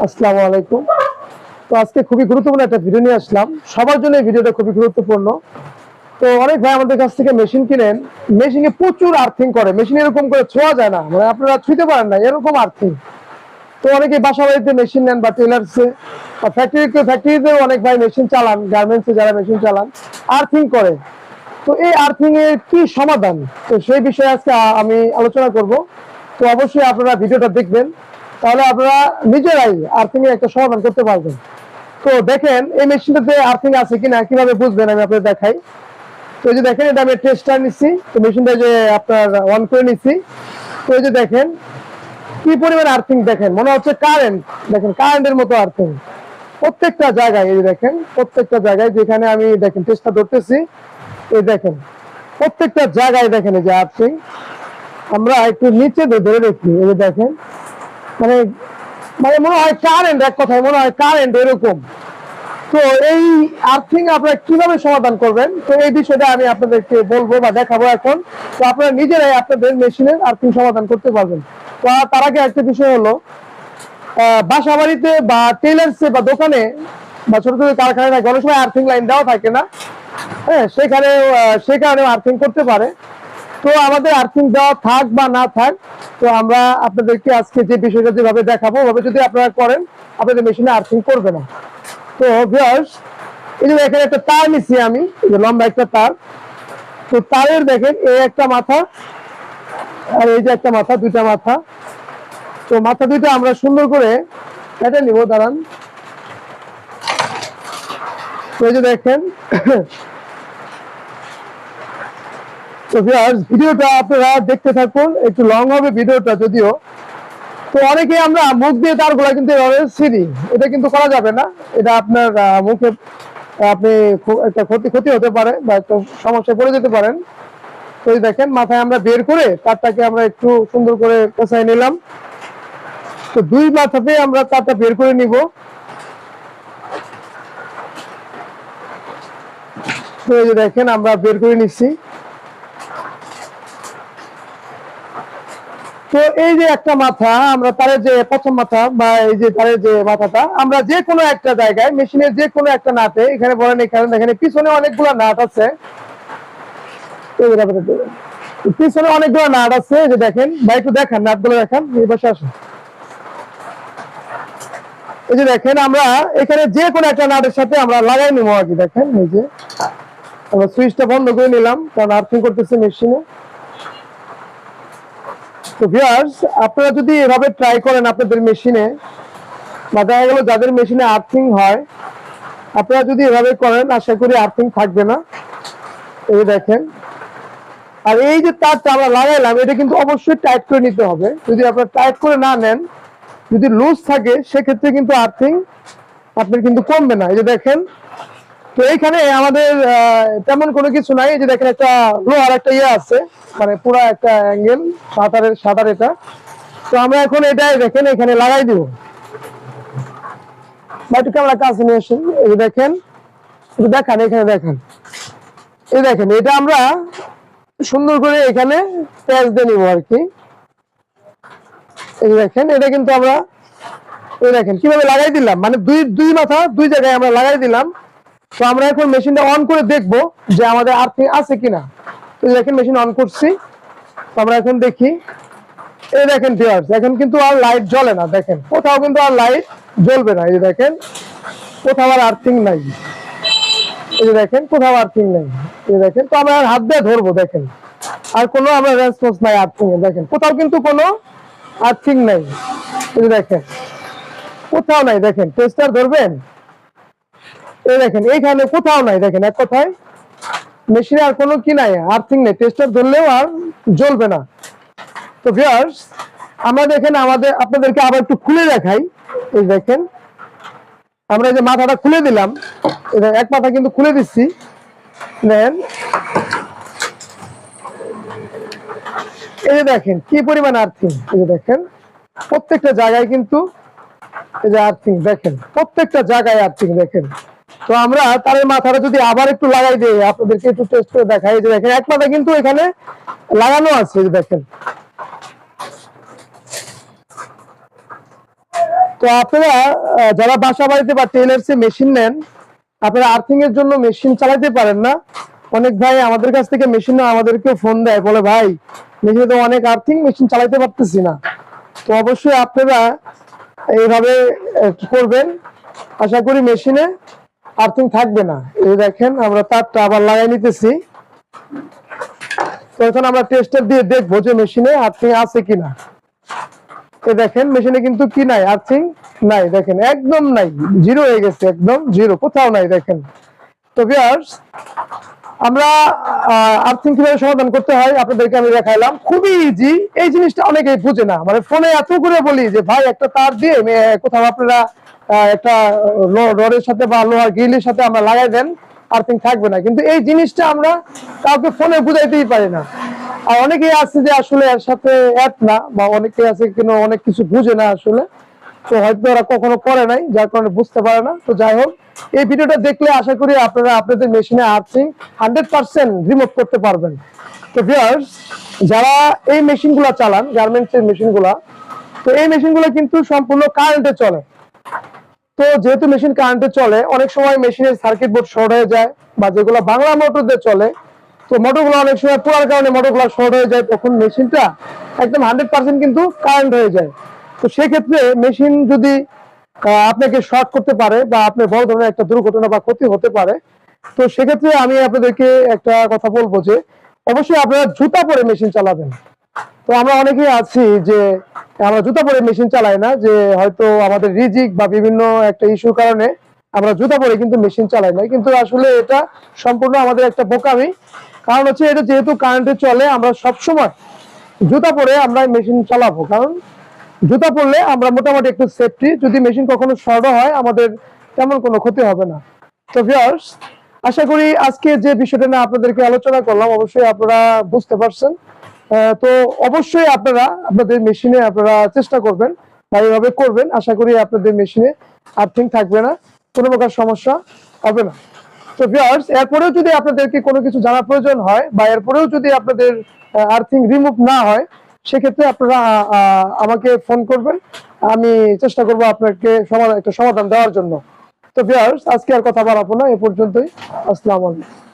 আসসালামু আলাইকুম। তো আজকে খুবই গুরুত্বপূর্ণ একটা ভিডিও নিয়ে আসলাম। সবার জন্য এই ভিডিওটা খুবই গুরুত্বপূর্ণ। তো অনেক ভাই আমাদের কাছ থেকে মেশিন কিনেন। মেশিনে প্রচুর আর্থিং করে। মেশিন এরকম করে ছোঁয়া যায় না। মানে আপনারা ছুঁতে পারেন না, এরকম আর্থিং তো অনেকে বাসা বাড়িতে মেশিন নেন বা টেলার্সে বা ফ্যাক্টরিতে ফ্যাক্টরিতেও অনেক ভাই মেশিন চালান গার্মেন্টসে যারা মেশিন চালান আর্থিং করে। তো এই আর্থিং এর কি সমাধান? তো সেই বিষয়ে আজকে আমি আলোচনা করব। তো অবশ্যই আপনারা ভিডিওটা দেখবেন। তাহলে আপনারা নিজেরাই আর্থিং এর একটা সমাধান করতে পারবেন। তো দেখেন, এই মেশিনটাতে আর্থিং আছে কিনা, কীভাবে বুঝবেন আমি আপনাদের দেখাই। তো এই যে দেখেন, এটা আমি টেস্টার নিচ্ছি তো মেশিনটা যে আপনার অন করে নিচ্ছি তো এই যে দেখেন, কি পরিমাণ আর্থিং দেখেন, মনে হচ্ছে কারেন্ট দেখেন কারেন্টের মতো আর্থিং। প্রত্যেকটা জায়গায়, এই দেখেন, প্রত্যেকটা জায়গায় যেখানে আমি দেখেন টেস্টটা ধরতেছি, এই দেখেন, প্রত্যেকটা জায়গায় দেখেন এই যে আর্থিং। আমরা একটু নিচে ধরে দেখি, এই দেখেন। মানে মানে মনে হয় কারেন্ট এক কথায়, মনে হয় কারেন্ট এরকম। তো এই আর্থিং আপনারা কীভাবে সমাধান করবেন? তো এই বিষয়টা আমি আপনাদেরকে বলব বা দেখাবো এখন। তো আপনারা নিজেরাই আপনাদের মেশিনের আর্থিং সমাধান করতে পারবেন। তো তার আগে একটা বিষয় হলো বাসা বাড়িতে বা টেলার্সে বা দোকানে বা ছোট ছোট কারখানায় অনেক সময় আর্থিং লাইন দেওয়া থাকে না। হ্যাঁ সেখানে সেখানেও আর্থিং করতে পারে। তো আমাদের আর্থিং দেওয়া থাক বা না থাক, তো আমরা আপনাদেরকে আজকে যে বিষয়টা যেভাবে দেখাবো, ওভাবে যদি আপনারা করেন, আপনাদের মেশিনে আর্থিং করবে না। তো ভিউয়ার্স এই যে একটা তার নিচ্ছি আমি, এই যে লম্বা একটা তার। তো তারের দেখেন, এই একটা মাথা আর এই যে একটা মাথা, দুইটা মাথা। তো মাথা দুইটা আমরা সুন্দর করে কেটে নিব, দাঁড়ান। তো এই যে দেখেন তো ভিডিওটা আপনারা দেখতে থাকুন, একটু লং হবে ভিডিওটা যদিও। তো অনেকে আমরা মুখ দিয়ে তারগুলা কিন্তু এটা কিন্তু করা যাবে না। এটা আপনার মুখে আপনি একটা ক্ষতি ক্ষতি হতে পারে বা সমস্যায় পড়ে যেতে পারেন। তো দেখেন, মাথায় আমরা বের করে তারটাকে আমরা একটু সুন্দর করে পেঁচাই নিলাম। তো দুই মাথাতে আমরা তারটা বের করে নিব। তো এই যে দেখেন, আমরা বের করে নিচ্ছি। তো এই যে একটা মাথা, আমরা তারের যে প্রথম মাথা বা এই যে তারের যে মাথাটা, আমরা যে কোনো একটা জায়গায়, মেশিনের যে কোনো একটা নাটে এখানে বলেন, এখানে দেখেন, পিছনে অনেকগুলো নাট আছে। পিছনে অনেকগুলো নাট আছে যে দেখেন একটু নাটগুলো এই পাশে আসুন। এই যে দেখেন, আমরা এখানে যে কোনো একটা নাটের সাথে আমরা লাগাই নিবো আর কি, দেখেন, এই যে। আমরা সুইচটা বন্ধ করে নিলাম, কারণ আর্থিং করতেছে মেশিনে তো আপনারা যদি এভাবে ট্রাই করেন আপনাদের মেশিনে বা দেখা গেল যাদের মেশিনে আর্থিং হয়, আপনারা যদি এভাবে করেন, আশা করি আর্থিং থাকবে না। এই দেখেন। আর এই যে তারটা আমরা লাগাইলাম, এটা কিন্তু অবশ্যই টাইট করে নিতে হবে। যদি আপনারা টাইট করে না নেন, যদি লুজ থাকে, সেক্ষেত্রে কিন্তু আর্থিং আপনার কিন্তু কমবে না। এই যে দেখেন তো এইখানে আমাদের তেমন কোনো কিছু নাই। যে দেখেন, একটা লোহার একটা ইয়ে আছে। মানে পুরো একটা অ্যাঙ্গেল সাঁতারের, সাঁতার এটা। তো আমরা এখন এটাই দেখেন, এখানে লাগাই দিব। দেখেন দেখান, এখানে দেখেন। এই দেখেন, এটা আমরা সুন্দর করে এখানে দিয়ে আর কি। এই দেখেন, এটা কিন্তু আমরা, এই দেখেন, কীভাবে লাগাই দিলাম? মানে দুই দুই মাথা, দুই জায়গায় আমরা লাগাই দিলাম। তো আমরা এখন মেশিনটা অন করে দেখব যে আমাদের আর্থিং আছে কিনা। তো দেখেন মেশিন অন করছি। তো আমরা এখন দেখি। এই দেখেন ভিউয়ার্স এখন কিন্তু আর লাইট জ্বলে না, দেখেন। কোথাও কিন্তু আর লাইট জ্বলবে না, এই দেখেন। কোথাও আর আর্থিং নাই। এই যে দেখেন, কোথাও আর্থিং নাই। এই দেখেন, তো আমরা হাত দিয়ে ধরবো, দেখেন। আর কোনো আমরা রেসপন্স নাই আর্থিং এ দেখেন। কোথাও কিন্তু কোনো আর্থিং নাই। এই যে দেখেন। কোথাও নাই, দেখেন। টেস্টার ধরবেন? এই দেখেন এইখানে কোথাও নাই, দেখেন, এক কথায়। মেশিনে আর কোনো কি নাই আর্থিং নেই টেস্টার ধরলেও আর জ্বলবে না। তো ভিউয়ার্স আমরা দেখেন আমাদের, আপনাদেরকে আবার একটু খুলে দেখাই। এই দেখেন, আমরা যে মাথাটা খুলে দিলাম এক মাথা কিন্তু খুলে দিচ্ছি। দেখেন এই যে দেখেন, কি পরিমাণ আর্থিং এই যে দেখেন, প্রত্যেকটা জায়গায় কিন্তু এই যে আর্থিং দেখেন, প্রত্যেকটা জায়গায় আর্থিং দেখেন। তো আমরা তারের মাথাটা যদি আবার একটু লাগাই দিই আপনাদেরকে একটু টেস্ট করে দেখাই যে দেখেন, এক মাথা কিন্তু এখানে লাগানো আছে দেখেন। তো আপনারা যারা বাসা বাড়িতে বা টেলার্স মেশিন নেন, আপনারা আর্থিং এর জন্য মেশিন চালাইতে পারেন না। অনেক ভাই আমাদের কাছ থেকে মেশিন আমাদেরকে ফোন দেয়, বলে, ভাই মেশিনে তো অনেক আর্থিং মেশিন চালাতে পারতেছি না। তো অবশ্যই আপনারা এইভাবে করবেন। আশা করি মেশিনে আর্থিং থাকবে না। এই দেখেন, আমরা তারটা আবার লাগাই নিতেছি। এখন আমরা টেস্টার দিয়ে দেখব যে মেশিনে আর্থিং আছে কিনা। এ দেখেন মেশিনে কিন্তু কি নাই আর্থিং নাই। দেখেন, একদম নাই। জিরো হয়ে গেছে, একদম জিরো কোথাও নাই, দেখেন। তো ভিউয়ার্স আমরা আর্থিং কীভাবে সমাধান করতে হয়, আপনাদেরকে আমি দেখাইলাম। খুবই ইজি এই জিনিসটা অনেকেই বুঝে না। মানে ফোনে এত করে বলি যে, ভাই, একটা তার দিয়ে কোথাও আপনারা একটা রডের সাথে বা লোহার গ্রিলের সাথে আমরা লাগাই দেন আর্থিং থাকবে না। কিন্তু এই জিনিসটা আমরা কাউকে ফোনে বুঝাইতেই পারি না। আর অনেকেই আছে যে, আসলে এর সাথে এক না, বা অনেকে আছে কিন্তু অনেক কিছু বুঝে না আসলে। তো হয়তো ওরা কখনো করে নাই, যার কারণে বুঝতে পারে না। তো যাই হোক, এই ভিডিওটা দেখলে আশা করি আপনারা আপনাদের মেশিনে আর্থিং হান্ড্রেড পার্সেন্ট রিমুভ করতে পারবেন। তো ভিউয়ার্স যারা এই মেশিনগুলো চালান গার্মেন্টস এর মেশিনগুলা, তো এই মেশিনগুলো কিন্তু সম্পূর্ণ কারেন্টে চলে। তো যেহেতু মেশিন কারেন্টে চলে, অনেক সময় মেশিনের সার্কিট বোর্ড শর্ট হয়ে যায় বা যেগুলো বাংলা মোটর দিয়ে চলে, তো মোটরগুলো অনেক সময় পোড়ার কারণে মোটরগুলো শর্ট হয়ে যায়, তখন মেশিনটা একদম হান্ড্রেড পার্সেন্ট কিন্তু কারেন্ট হয়ে যায়। তো সেক্ষেত্রে মেশিন যদি আপনাকে শর্ট করতে পারে বা আপনার বড় ধরনের একটা দুর্ঘটনা বা ক্ষতি হতে পারে, তো সেক্ষেত্রে আমি আপনাদেরকে একটা কথা বলব যে, অবশ্যই আপনারা জুতা পরে মেশিন চালাবেন। তো আমরা অনেকেই আছি যে, আমরা জুতা পরে মেশিন চালাই না, যে হয়তো আমাদের রিজিক বা বিভিন্ন একটা ইস্যুর কারণে আমরা জুতা পরে কিন্তু মেশিন চালাই না কিন্তু আসলে এটা সম্পূর্ণ আমাদের একটা বোকামি। কারণ হচ্ছে এটা যেহেতু কারেন্টে চলে, আমরা সব সময় জুতা পরে আমরা মেশিন চালাবো। কারণ জুতা পরলে আমরা মোটামুটি একটু সেফটি যদি মেশিন কখনো শর্ট হয়, আমাদের তেমন কোনো ক্ষতি হবে না। তো ভিউয়ার্স আশা করি আজকে যে বিষয়টা নিয়ে আপনাদেরকে আলোচনা করলাম, অবশ্যই আপনারা বুঝতে পারছেন। তো অবশ্যই আপনারা আপনাদের মেশিনে আপনারা চেষ্টা করবেন, বা এইভাবে করবেন। আশা করি আপনাদের মেশিনে আর্থিং থাকবে না, কোনো প্রকার সমস্যা হবে না। তো ভিউয়ার্স এরপরেও যদি আপনাদেরকে কোনো কিছু জানার প্রয়োজন হয়, বা এরপরেও যদি আপনাদের আর্থিং রিমুভ না হয় সেক্ষেত্রে আপনারা আমাকে ফোন করবেন। আমি চেষ্টা করব আপনাকে সমাধান, একটা সমাধান দেওয়ার জন্য। তো ভিউয়ার্স আজকে আর কথা বাড়াবো না, এ পর্যন্তই। আসসালামু আলাইকুম।